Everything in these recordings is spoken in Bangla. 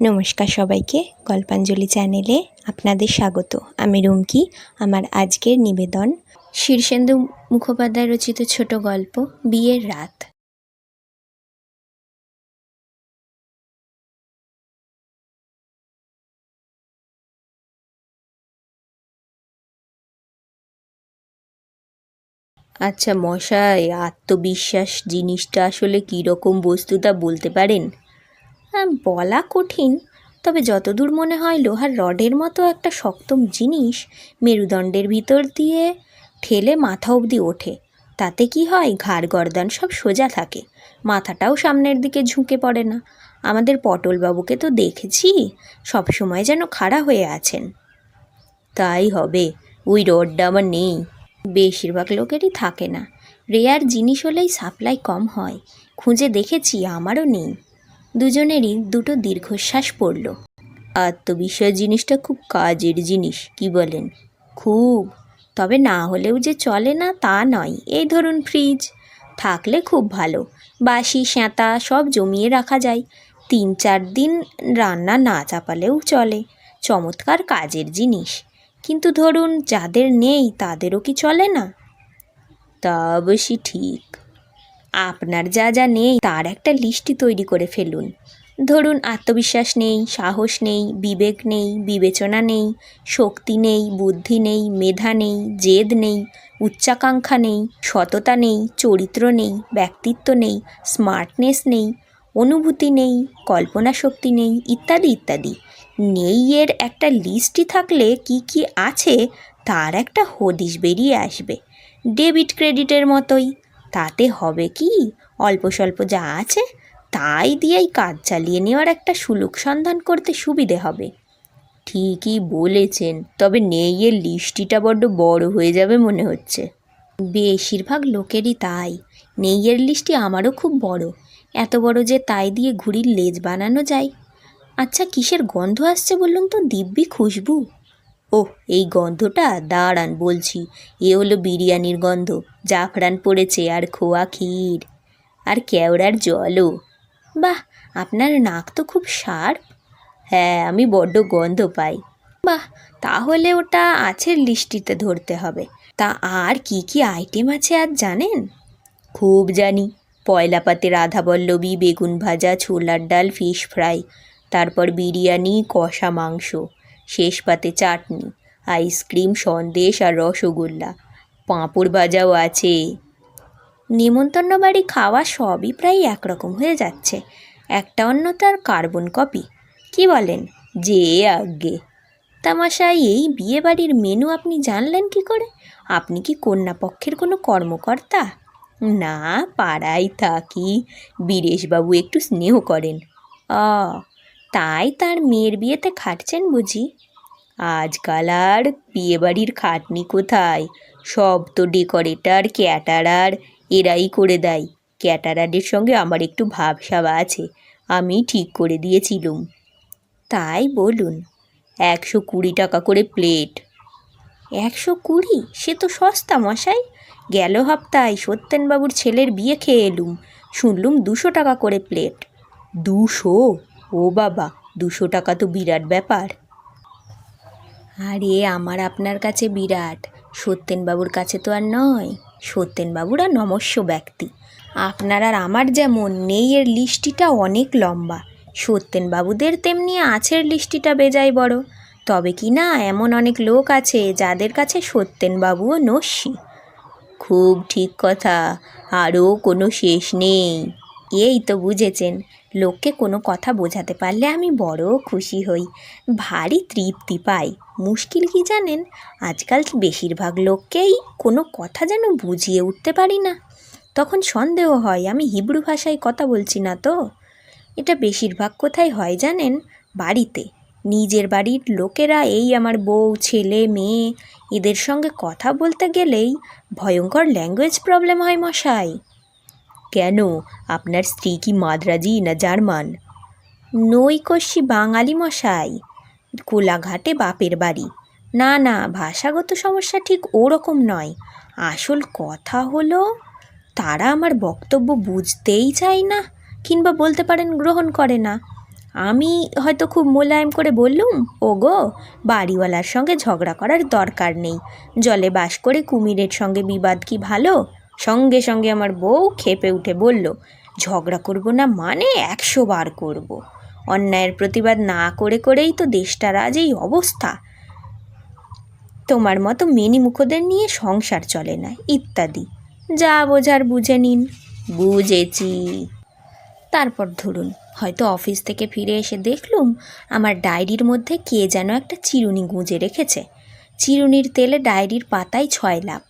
নমস্কার সবাইকে গল্পাঞ্জলি চ্যানেলে আপনাদের স্বাগত। আমি রুমকি, আমার আজকের নিবেদন শীর্ষেন্দু মুখোপাধ্যায় রচিত ছোট গল্প বিয়ের রাত। আচ্ছা মশাই, আত্মবিশ্বাস জিনিসটা আসলে কী রকম বস্তু তা বলতে পারেন? বলা কঠিন, তবে যতদূর মনে হয় লোহার রডের মতো একটা শক্ত জিনিস মেরুদণ্ডের ভিতর দিয়ে ঠেলে মাথা অবধি ওঠে। তাতে কি হয়, ঘাড় গর্দান সব সোজা থাকে, মাথাটাও সামনের দিকে ঝুঁকে পড়ে না। আমাদের পটলবাবুকে তো দেখেছি, সব সময় যেন খাড়া হয়ে আছেন। তাই হবে, ওই রডটা আমার নেই। বেশিরভাগ লোকেরই থাকে না। রেয়ার জিনিস হলেই সাপ্লাই কম হয়। খুঁজে দেখেছি, আমারও নেই। দুজনেরই দুটো দীর্ঘশ্বাস পড়ল। আত্মবিশ্বাস জিনিসটা খুব কাজের জিনিস, কি বলেন? খুব। তবে না হলেও যে চলে না, তা নয়। এই ধরুন ফ্রিজ। থাকলে খুব ভালো। বাসি স্যাঁতা সব জমিয়ে রাখা যায়। তিন চার দিন রান্না না চাপালেও চলে। চমৎকার কাজের জিনিস। কিন্তু ধরুন যাদের নেই, তাদেরও কি চলে না? তা অবশ্যই ঠিক। আপনার যা যা নেই তার একটা লিস্টই তৈরি করে ফেলুন। ধরুন, আত্মবিশ্বাস নেই, সাহস নেই, বিবেক নেই, বিবেচনা নেই, শক্তি নেই, বুদ্ধি নেই, মেধা নেই, জেদ নেই, উচ্চাকাঙ্ক্ষা নেই, সততা নেই, চরিত্র নেই, ব্যক্তিত্ব নেই, স্মার্টনেস নেই, অনুভূতি নেই কল্পনা শক্তি নেই, ইত্যাদি ইত্যাদি। নেই এর একটা লিস্টই থাকলে কি কি আছে তার একটা হদিশ বেরিয়ে আসবে। ডেবিট ক্রেডিটের মতোই। তাতে হবে কি? অল্প স্বল্প যা আছে, তাই দিয়েই কাজ চালিয়ে নেওয়ার একটা সুলুক সন্ধান করতে সুবিধে হবে। ঠিকই বলেছেন, তবে নেইয়ের লিস্টিটা বড্ড বড় হয়ে যাবে মনে হচ্ছে। বেশিরভাগ লোকেরই তাই। নেইয়ের লিস্টটি আমারও খুব বড়। এত বড় যে তাই দিয়ে ঘুড়ির লেজ বানানো যায়। আচ্ছা কিসের গন্ধ আসছে বলুন তো? দিব্যি খুশবু। ও এই গন্ধটা? দাঁড়ান বলছি। এ হলো বিরিয়ানির গন্ধ। জাফরান পড়েছে আর খোয়া ক্ষীর। আর কেওড়ার জলও। বাহ, আপনার নাক তো খুব শার্প। হ্যাঁ আমি বড্ড গন্ধ পাই। বাহ, তাহলে ওটা আছের লিস্টিতে ধরতে হবে। তা আর কি কি আইটেম আছে আর জানেন? খুব জানি। পয়লা পাতে রাধাবল্লবী বেগুন ভাজা, ছোলার ডাল, ফিশ ফ্রাই। তারপর বিরিয়ানি, কষা মাংস। শেষ পাতে চাটনি, আইসক্রিম, সন্দেশ আর রসগোল্লা। পাঁপড় ভাজাও আছে। নিমন্ত্রণ বাড়ি খাওয়া সবই প্রায় একরকম হয়ে যাচ্ছে। একটা অন্য তার কার্বন কপি। কি বলেন? যে আজ্ঞে তামাশাই, এই বিয়ে বাড়ির মেনু আপনি জানলেন কি করে? আপনি কি কন্যা পক্ষের কোনো কর্মকর্তা? না, পাড়ায় থাকি। বীরেশবাবু একটু স্নেহ করেন। অ তাই তার মেয়ের বিয়েতে খাটছেন বুঝি। আজকাল আর বিয়েবাড়ির খাটনি কোথায়? সব তো ডেকোরেটার, ক্যাটারার, এরাই করে দেয়। ক্যাটারারের সঙ্গে আমার একটু ভাবসাব আছে, আমি ঠিক করে দিয়েছিলুম। তাই বলুন, একশো কুড়ি টাকা করে প্লেট। একশো কুড়ি? সে তো সস্তা মশাই। গেল হপ্তায় সত্যেনবাবুর ছেলের বিয়ে খেয়ে এলুম, শুনলুম দুশো টাকা করে প্লেট। দুশো? ও বাবা, দুশো টাকা তো বিরাট ব্যাপার। আরে, আমার আপনার কাছে বিরাট। সত্যেনবাবুর কাছে তো আর নয়। সত্যেনবাবুরা নমস্য ব্যক্তি। আপনার আর আমার যেমন নেই, এর লিস্টিটা অনেক লম্বা। সত্যেনবাবুদের তেমনি আছের লিস্টিটা বেজায় বড়। তবে কি না, এমন অনেক লোক আছে যাদের কাছে সত্যেনবাবুও নস্যি। খুব ঠিক কথা, আরও কোনো শেষ নেই। এই তো বুঝেছেন। লোককে কোনো কথা বোঝাতে পারলে আমি বড় খুশি হই। ভারী তৃপ্তি পাই। মুশকিল কি জানেন? আজকাল বেশিরভাগ লোককেই কোনো কথা যেন বুঝিয়ে উঠতে পারি না। তখন সন্দেহ হয়, আমি হিব্রু ভাষায় কথা বলছি না তো? এটা বেশিরভাগ কোথায় হয় জানেন? বাড়িতে। নিজের বাড়ির লোকেরা এই আমার বউ, ছেলে, মেয়ে, এদের সঙ্গে কথা বলতে গেলেই ভয়ঙ্কর ল্যাঙ্গুয়েজ প্রবলেম হয় মশাই। কেন? আপনার স্ত্রী কি মাদ্রাজি না জার্মান? নৈকস্যি বাঙালি মশাই, কোলাঘাটে বাপের বাড়ি। না না, ভাষাগত সমস্যা ঠিক ওরকম নয়। আসল কথা হলো, তারা আমার বক্তব্য বুঝতেই চায় না, কিংবা বলতে পারেন গ্রহণ করে না। আমি হয়তো খুব মোলায়েম করে বললুম ও গো বাড়িওয়ালার সঙ্গে ঝগড়া করার দরকার নেই। জলে বাস করে কুমিরের সঙ্গে বিবাদ কি ভালো? সঙ্গে সঙ্গে আমার বউ খেপে উঠে বলল, ঝগড়া করব না মানে একশো বার করব। অন্যায়ের প্রতিবাদ না করে করেই তো দেশটার আজ এই অবস্থা। তোমার মতো মেনি মুখোদের নিয়ে সংসার চলে না, ইত্যাদি। যা বোঝার বুঝে নিন। বুঝেছি। তারপর ধরুন, হয়তো অফিস থেকে ফিরে এসে দেখলুম, আমার ডায়েরির মধ্যে কে যেন একটা চিরুনি গুঁজে রেখেছে। চিরুনির তেলে ডায়েরির পাতায় ছয় লাভ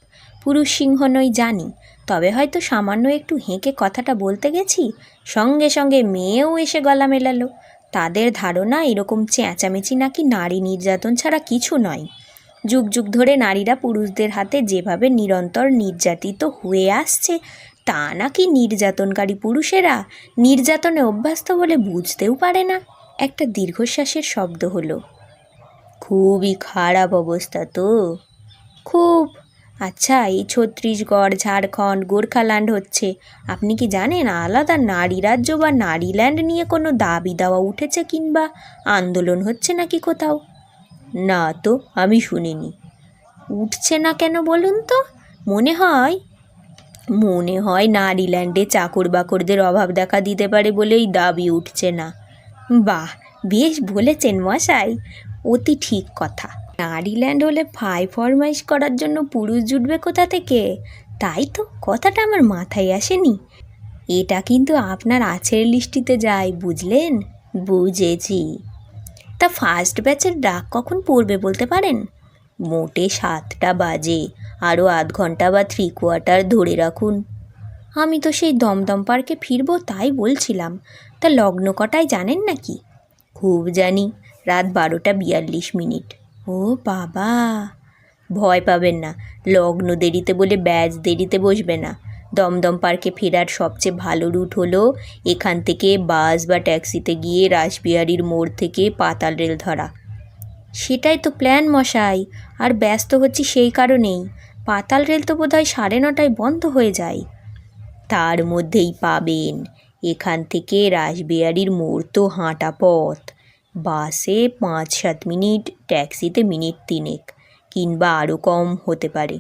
পুরুষ সিংহ নই জানি, তবে হয়তো সামান্য একটু হেঁকে কথাটা বলতে গেছি? সঙ্গে সঙ্গে মেয়েও এসে গলা মেলালো। তাদের ধারণা এরকম চেঁচামেচি নাকি নারী নির্যাতন ছাড়া কিছু নয়। যুগ যুগ ধরে নারীরা পুরুষদের হাতে যেভাবে নিরন্তর নির্যাতিত হয়ে আসছে, তা নাকি নির্যাতনকারী পুরুষেরা? নির্যাতনে অভ্যস্ত বলে বুঝতেও পারে না। একটা দীর্ঘশ্বাসের শব্দ হলো, খুবই খারাপ অবস্থা তো। খুব আচ্ছা এই ছত্তিশগড় ঝাড়খণ্ড, গোর্খাল্যান্ড হচ্ছে। আপনি কি জানেন আলাদা নারী রাজ্য বা নারীল্যান্ড নিয়ে কোনো দাবি দাওয়া উঠেছে কিংবা আন্দোলন হচ্ছে নাকি কোথাও? না তো, আমি শুনিনি। উঠছে না কেন বলুন তো? মনে হয় মনে হয় নারীল্যান্ডে চাকর বাকরদের অভাব দেখা দিতে পারে বলেই দাবি উঠছে না। বাহ, বেশ বলেছেন মশাই। অতি ঠিক কথা। নারীল্যান্ড হলে ফাই ফরমাইশ করার জন্য পুরুষ জুটবে কোথা থেকে? তাই তো, কথাটা আমার মাথায় আসেনি। এটা কিন্তু আপনার আছের লিস্টিতে যায়, বুঝলেন? বুঝেছি। তা ফার্স্ট ব্যাচের ডাক কখন পড়বে বলতে পারেন? মোটে সাতটা বাজে, আরও আধ ঘণ্টা বা থ্রি কোয়ার্টার ধরে রাখুন। আমি তো সেই দমদম পার্কে ফিরবো তাই বলছিলাম। তা লগ্ন কটায় জানেন নাকি? খুব জানি, রাত বারোটা বিয়াল্লিশ মিনিট। ও বাবা, ভয় পাবেন না। লগ্ন দেরিতে বলে ব্যাজ দেরিতে বসবে না। দমদম পার্কে ফেরার সবচেয়ে ভালো রুট হলো এখান থেকে বাস বা ট্যাক্সিতে গিয়ে রাসবিহারির মোড় থেকে পাতাল রেল ধরা। সেটাই তো প্ল্যান মশাই, আর ব্যস্ত হচ্ছি সেই কারণেই। পাতাল রেল তো বোধহয় সাড়ে নটায় বন্ধ হয়ে যায়। তার মধ্যেই পাবেন, এখান থেকে রাসবিহারির মোড় তো হাঁটা পথ। বাসে পাঁচ সাত মিনিট, ট্যাক্সিতে মিনিট তিনেক, কিংবা আরও কম হতে পারে।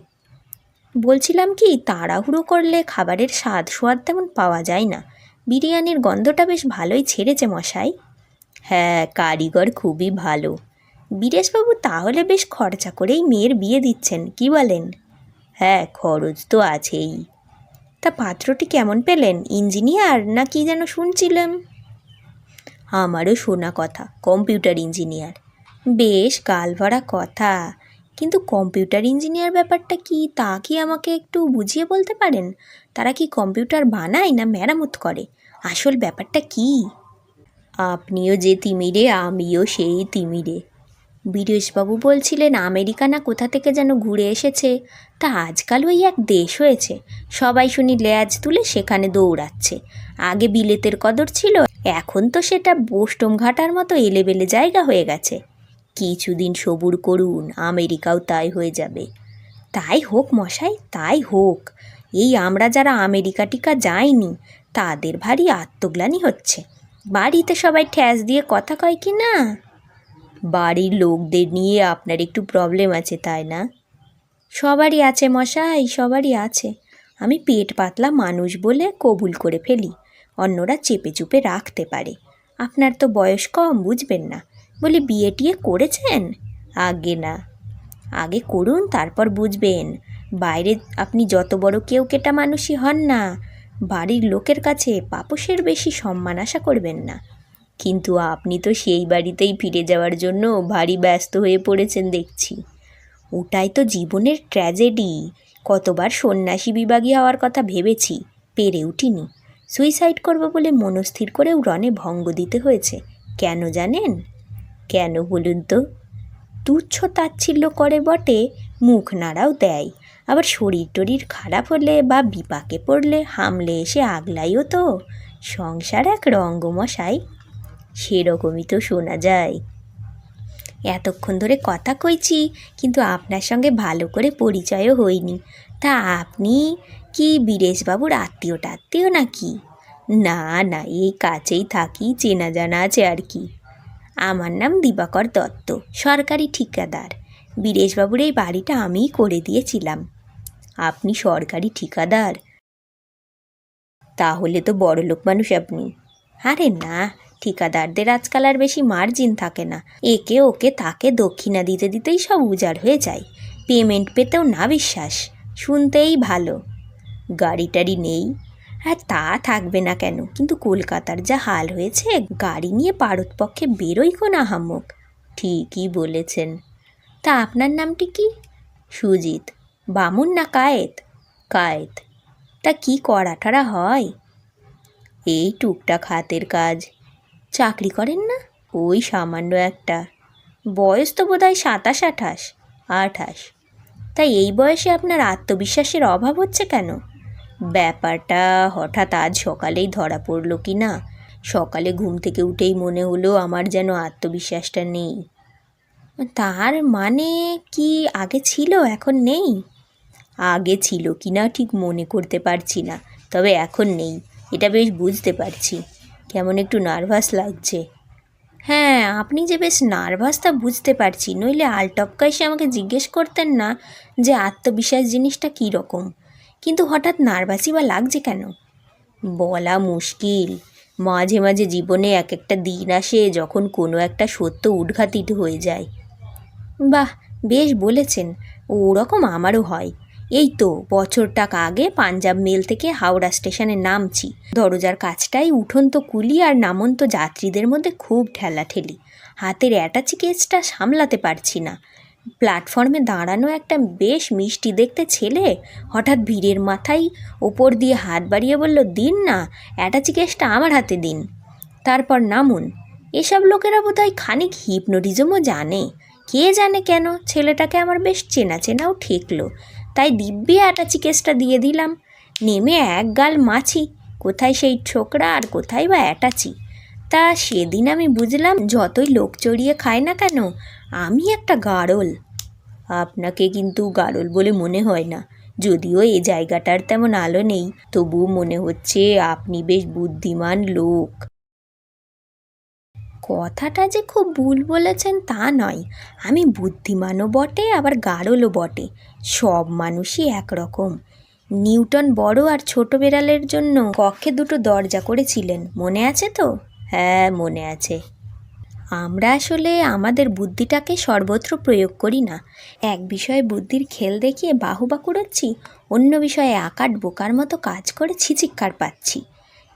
বলছিলাম কি, তাড়াহুড়ো করলে খাবারের স্বাদ সোয়াদ তেমন পাওয়া যায় না। বিরিয়ানির গন্ধটা বেশ ভালোই ছেড়েছে মশাই। হ্যাঁ কারিগর খুবই ভালো। বীরেশবাবু তাহলে বেশ খরচা করেই মেয়ের বিয়ে দিচ্ছেন, কি বলেন? হ্যাঁ খরচ তো আছেই। তা পাত্রটি কেমন পেলেন, ইঞ্জিনিয়ার, না কি যেন শুনছিলাম? আমারও শোনা কথা, কম্পিউটার ইঞ্জিনিয়ার। বেশ কাল ভরা কথা। কিন্তু কম্পিউটার ইঞ্জিনিয়ার ব্যাপারটা কি, তা কি আমাকে একটু বুঝিয়ে বলতে পারেন? তারা কি কম্পিউটার বানায় না মেরামত করে? আসল ব্যাপারটা কি? আপনিও যে তিমিরে, আমিও সেই তিমিরে। বীরেশবাবু বলছিলেন, আমেরিকা না কোথা থেকে যেন ঘুরে এসেছে? তা আজকাল ওই এক দেশ হয়েছে। সবাই শুনি ল্যাজ তুলে সেখানে দৌড়াচ্ছে। আগে বিলেতের কদর ছিল, এখন তো সেটা বোস্টম ঘাটার মতো এলেবেলে জায়গা হয়ে গেছে। কিছুদিন সবুর করুন, আমেরিকাও তাই হয়ে যাবে। তাই হোক মশাই, তাই হোক। এই আমরা যারা আমেরিকা টিকা যাইনি, তাদের ভারী আত্মগ্লানি হচ্ছে। বাড়িতে সবাই ঠ্যাস দিয়ে কথা কয় কি না? বাড়ির লোকদের নিয়ে আপনার একটু প্রবলেম আছে, তাই না? সবারই আছে মশাই, সবারই আছে। আমি পেট পাতলা মানুষ বলে কবুল করে ফেলি, অন্যরা চেপে চুপে রাখতে পারে। আপনার তো বয়স কম, বুঝবেন না। বলি, বিয়ে টিয়ে করেছেন? আগে না। আগে করুন, তারপর বুঝবেন। বাইরে আপনি যত বড় কেউ কেটা মানুষই হন না। বাড়ির লোকের কাছে পাপসের বেশি সম্মান আশা করবেন না। কিন্তু আপনি তো সেই বাড়িতেই ফিরে যাওয়ার জন্য ভারী ব্যস্ত হয়ে পড়েছেন দেখছি। ওটাই তো জীবনের ট্র্যাজেডি কতবার সন্ন্যাসী বিভাগী হওয়ার কথা ভেবেছি, পেরে উঠিনি। সুইসাইড করব বলে মনস্থির করেও রনে ভঙ্গ দিতে হয়েছে। কেন জানেন? কেন বলুন তো? তুচ্ছ তাচ্ছিল্য করে বটে, মুখ নাড়াও দেয়। আবার শরীর টরীর খারাপ হলে বা বিপাকে পড়লে হামলে এসে আগলাইও তো। সংসার এক রঙ্গমশাই। সেরকমই তো শোনা যায়। এতক্ষণ ধরে কথা কইছি, কিন্তু আপনার সঙ্গে ভালো করে পরিচয়ও হয়নি। তা আপনি কি বীরেশবাবুর আত্মীয় টাত্মীয় নাকি? না না, এই কাছেই থাকি, চেনা জানা আছে আর কি। আমার নাম দিবাকর দত্ত, সরকারি ঠিকাদার। বীরেশবাবুর এই বাড়িটা আমিই করে দিয়েছিলাম। আপনি সরকারি ঠিকাদার? তাহলে তো বড় লোক মানুষ আপনি। আরে না ঠিকাদারদের আজকাল আর বেশি মার্জিন থাকে না। একে ওকে তাকে দক্ষিণা দিতে দিতেই সব উজাড় হয়ে যায়। পেমেন্ট পেতেও না বিশ্বাস, শুনতেই ভালো। গাড়ি টাড়ি নেই। হ্যাঁ তা থাকবে না কেন? কিন্তু কলকাতার যা হাল হয়েছে, গাড়ি নিয়ে পারতপক্ষে বেরোই কোন আহাম্মক? ঠিকই বলেছেন। তা আপনার নামটি কি? সুজিত। বামুন না কায়েত? কায়েত। তা কি করা হয়? এই টুকটাক হাতের কাজ। চাকরি করেন না? ওই সামান্য একটা। বয়স তো বোধ হয় সাতাশ, আঠাশ আঠাশ। তাই এই বয়সে আপনার আত্মবিশ্বাসের অভাব হচ্ছে কেন? ব্যাপারটা হঠাৎ আজ সকালেই ধরা পড়ল কি না? সকালে ঘুম থেকে উঠেই মনে হলো আমার যেন আত্মবিশ্বাসটা নেই। তার মানে কি আগে ছিল, এখন নেই? আগে ছিল কি না ঠিক মনে করতে পারছি না, তবে এখন নেই, এটা বেশ বুঝতে পারছি। কেমন একটু নার্ভাস লাগছে। হ্যাঁ আপনি যে বেশ নার্ভাস তা বুঝতে পারছি, নইলে আলটপকা এসে আমাকে জিজ্ঞেস করতেন না যে আত্মবিশ্বাস জিনিসটা কী রকম। কিন্তু হঠাৎ নার্ভাসই বা লাগছে কেন? বলা মুশকিল। মাঝে মাঝে জীবনে এক একটা দিন আসে যখন কোনো একটা সত্য উদ্ঘাটিত হয়ে যায়। বাহ, বেশ বলেছেন। ওরকম আমারও হয়। এই তো বছরটাক আগে পাঞ্জাব মেল থেকে হাওড়া স্টেশনে নামছি। দরজার কাছটাই উঠন্ত কুলি আর নামন্ত যাত্রীদের মধ্যে খুব ঠেলাঠেলি। হাতের অ্যাটাচি কেসটা সামলাতে পারছি না। প্ল্যাটফর্মে দাঁড়ানো একটা বেশ মিষ্টি দেখতে ছেলে হঠাৎ ভিড়ের মাথায় ওপর দিয়ে হাত বাড়িয়ে বলল, দিন না, অ্যাটাচি কেসটা আমার হাতে দিন। তারপর নামুন, এসব লোকেরা বোধহয় খানিক হিপনোটিজমও জানে। কে জানে কেন? ছেলেটাকে আমার বেশ চেনা চেনাও ঠেকলো। তাই দিব্যি অ্যাটাচি কেসটা দিয়ে দিলাম। নেমে এক গাল মাছি, কোথায় সেই ছোকরা আর কোথায় বা অ্যাটাচি? তা সেদিন আমি বুঝলাম যতই লোক চড়িয়ে খায় না কেন, আমি একটা গাড়ল আপনাকে কিন্তু গাড়ল বলে মনে হয় না, যদিও এই জায়গাটার তেমন আলো নেই তবু মনে হচ্ছে আপনি বেশ বুদ্ধিমান লোক। কথাটা যে খুব ভুল বলেছেন তা নয়, আমি বুদ্ধিমানও বটে, আবার গাঢ়লও বটে। সব মানুষই একরকম। নিউটন বড় আর ছোট বেড়ালের জন্য কক্ষে দুটো দরজা করেছিলেন। মনে আছে তো? হ্যাঁ মনে আছে। আমরা আসলে আমাদের বুদ্ধিটাকে সর্বত্র প্রয়োগ করি না। এক বিষয়ে বুদ্ধির খেল দেখিয়ে বাহুবা কুড়োচ্ছি, অন্য বিষয়ে আকাট বোকার মতো কাজ করে ছিচিক্কার পাচ্ছি।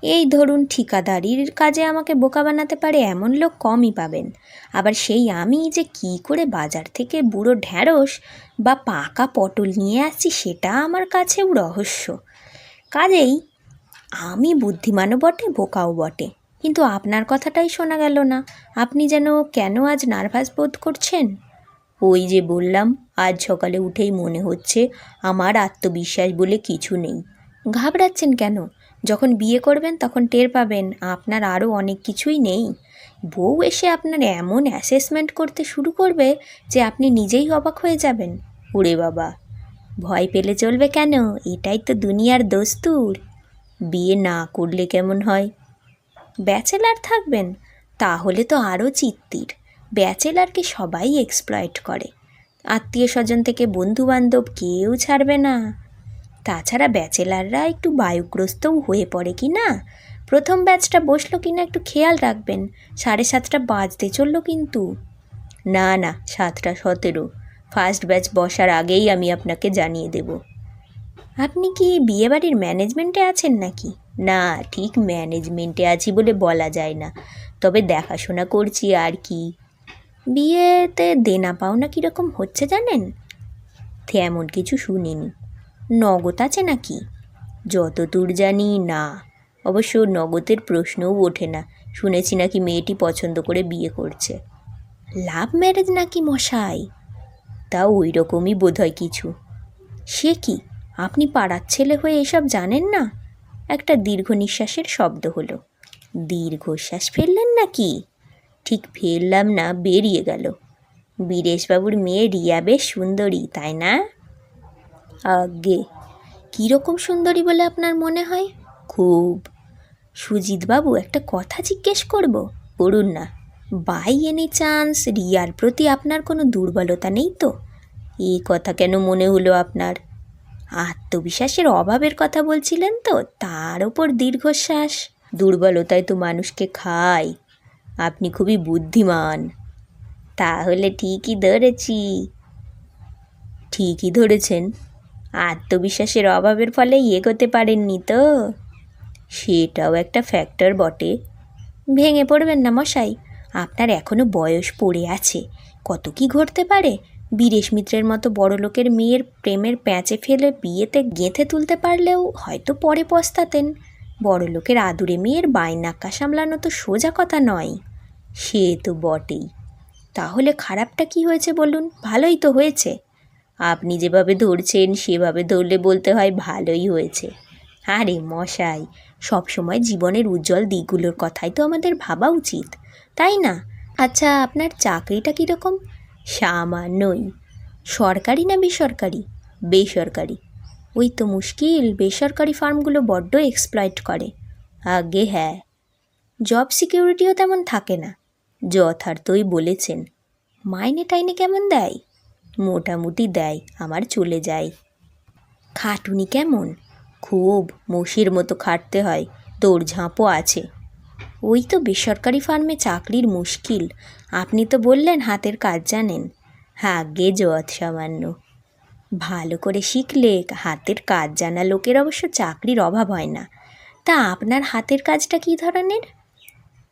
এই ধরুন ঠিকাদারির কাজে আমাকে বোকা বানাতে পারে এমন লোক কমই পাবেন। আবার সেই আমি যে কি করে বাজার থেকে বুড়ো ঢ্যাঁড়স বা পাকা পটল নিয়ে আসছি সেটা আমার কাছেও রহস্য। কাজেই আমি বুদ্ধিমানও বটে, বোকাও বটে। কিন্তু আপনার কথাটাই শোনা গেল না। আপনি যেন কেন আজ নার্ভাস বোধ করছেন? ওই যে বললাম, আজ সকালে উঠেই মনে হচ্ছে আমার আত্মবিশ্বাস বলে কিছু নেই। ঘাবড়াচ্ছেন কেন? যখন বিয়ে করবেন তখন টের পাবেন আপনার আরও অনেক কিছুই নেই। বউ এসে আপনার এমন অ্যাসেসমেন্ট করতে শুরু করবে যে আপনি নিজেই অবাক হয়ে যাবেন। ওরে বাবা, ভয় পেলে চলবে কেন? এটাই তো দুনিয়ার দস্তুর। বিয়ে না করলে কেমন হয়? ব্যাচেলার থাকবেন, তাহলে তো আরও চিত্তির। ব্যাচেলারকে সবাই এক্সপ্লয়েট করে। আত্মীয় স্বজন থেকে বন্ধু বান্ধব কেউ ছাড়বে না। তাছাড়া ব্যাচেলাররা একটু বায়ুগ্রস্তও হয়ে পড়ে কি না? প্রথম ব্যাচটা বসল কি না একটু খেয়াল রাখবেন, সাড়ে সাতটা বাজতে চলল কিন্তু। না না, সাতটা সতেরো। ফার্স্ট ব্যাচ বসার আগেই আমি আপনাকে জানিয়ে দেব। আপনি কি বিয়েবাড়ির ম্যানেজমেন্টে আছেন নাকি? না, ঠিক ম্যানেজমেন্টে আছি বলে বলা যায় না। তবে দেখাশোনা করছি আর কি। বিয়েতে দেনা পাওনা কীরকম হচ্ছে জানেন? তেমন কিছু শুনিনি। নগদ আছে নাকি? যতদূর জানি না। অবশ্য নগদের প্রশ্নও ওঠে না। শুনেছি নাকি মেয়েটি পছন্দ করে বিয়ে করছে। লাভ ম্যারেজ নাকি মশাই? তা ওই রকমই বোধ হয় কিছু। সে কি? আপনি পাড়ার ছেলে হয়ে এসব জানেন না? একটা দীর্ঘ নিঃশ্বাসের শব্দ হলো। দীর্ঘশ্বাস ফেললেন নাকি? ঠিক ফেললাম না, বেরিয়ে গেল। বীরেশবাবুর মেয়ে রিয়া বেশ সুন্দরী, তাই না? আগে। কীরকম সুন্দরী বলে আপনার মনে হয়? খুব। সুজিতবাবু, একটা কথা জিজ্ঞেস করব? করুন না। বাই এনি চান্স, রিয়ার প্রতি আপনার কোনো দুর্বলতা নেই তো? এই কথা কেন মনে হলো আপনার? আত্মবিশ্বাসের অভাবের কথা বলছিলেন তো, তার ওপর দীর্ঘশ্বাস। দুর্বলতায় তো মানুষকে খায়। আপনি খুবই বুদ্ধিমান। তাহলে ঠিকই ধরেছি। ঠিকই ধরেছেন। আত্মবিশ্বাসের অভাবের ফলে এগোতে পারেননি তো। সেটাও একটা ফ্যাক্টর বটে। ভেঙে পড়বেন না মশাই, আপনার এখনও বয়স পড়ে আছে। কত কি ঘটতে পারে? বীরেশ মিত্রের মতো বড় লোকের মেয়ের প্রেমের প্যাঁচে ফেলে বিয়েতে গেঁথে তুলতে পারলেও হয়তো পরে পস্তাতেন। বড় লোকের আদুরে মেয়ের বাইনাক্কা সামলানো তো সোজা কথা নয়। সে তো বটেই। তাহলে খারাপটা কি হয়েছে বলুন? ভালোই তো হয়েছে। আপনি যেভাবে ধরছেন, সেভাবে ধরলে বলতে হয় ভালোই হয়েছে। আরে মশাই, সবসময় জীবনের উজ্জ্বল দিকগুলোর কথাই তো আমাদের ভাবা উচিত, তাই না? আচ্ছা আপনার চাকরিটা কীরকম? সামান্যই। সরকারি না বেসরকারি? বেসরকারি। ওই তো মুশকিল, বেসরকারি ফার্মগুলো বড্ড এক্সপ্লয়েট করে। আগে হ্যাঁ। জব সিকিউরিটিও তেমন থাকে না, যথার্থই বলেছেন। মাইনে টাইনে কেমন দেয়? মোটামুটি দেয়, আমার চলে যায়। খাটুনি কেমন? খুব, মসির মতো খাটতে হয়, দৌড়ঝাঁপও আছে। ওই তো বেসরকারি ফার্মে চাকরির মুশকিল, আপনি তো বললেন হাতের কাজ জানেন। হ্যাঁ আগে যত সামান্য। ভালো করে শিখলে হাতের কাজ জানা লোকের অবশ্য চাকরির অভাব হয় না। তা আপনার হাতের কাজটা কী ধরনের?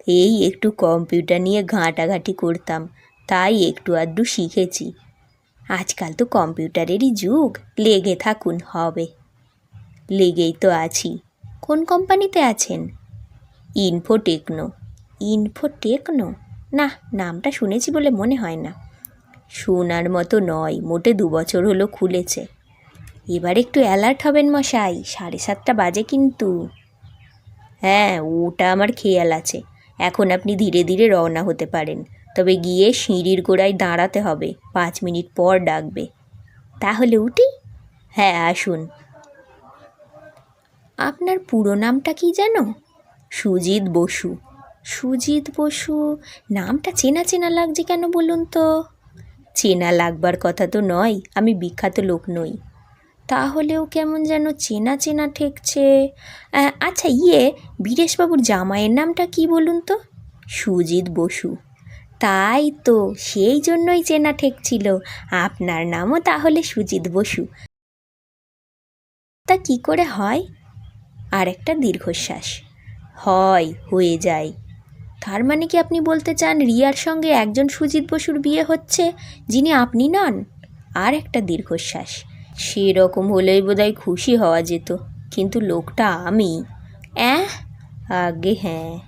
এই একটু কম্পিউটার নিয়ে ঘাঁটাঘাঁটি করতাম, তাই একটু আধটু শিখেছি। আজকাল তো কম্পিউটারেরই যুগ, লেগে থাকুন হবে। লেগেই তো আছি। কোন কোম্পানিতে আছেন? ইনফোটেকনো। ইনফোটেকনো? না, নামটা শুনেছি বলে মনে হয় না। শোনার মতো নয়, মোটে দু বছর হলো খুলেছে। এবার একটু অ্যালার্ট হবেন মশাই, সাড়ে সাতটা বাজে কিন্তু। হ্যাঁ ওটা আমার খেয়াল আছে। এখন আপনি ধীরে ধীরে রওনা হতে পারেন। তবে গিয়ে সিঁড়ির গোড়ায় দাঁড়াতে হবে। পাঁচ মিনিট পর ডাকবে। তাহলে উঠি? হ্যাঁ আসুন। আপনার পুরো নামটা কি জানো? সুজিত বসু। সুজিত বসু, নামটা চেনা চেনা লাগছে কেন বলুন তো? চেনা লাগবার কথা তো নয়, আমি বিখ্যাত লোক নই। তাহলেও কেমন যেন চেনা চেনা ঠেকছে। আচ্ছা ইয়ে বীরেশবাবুর জামাইয়ের নামটা কি বলুন তো? সুজিত বসু। তাই তো সেই জন্যই চেনা ঠেকছিল আপনার নামও তাহলে সুজিত বসু। তা কি করে হয়? আর একটা দীর্ঘশ্বাস। হয়, হয়ে যায়। তার মানে কি আপনি বলতে চান রিয়ার সঙ্গে একজন সুজিত বসুর বিয়ে হচ্ছে, যিনি আপনি নন? আর একটা দীর্ঘশ্বাস। সেরকম হলেই বোধহয় খুশি হওয়া যেত। কিন্তু লোকটা আমি। অ্যাঁ? আগে হ্যাঁ।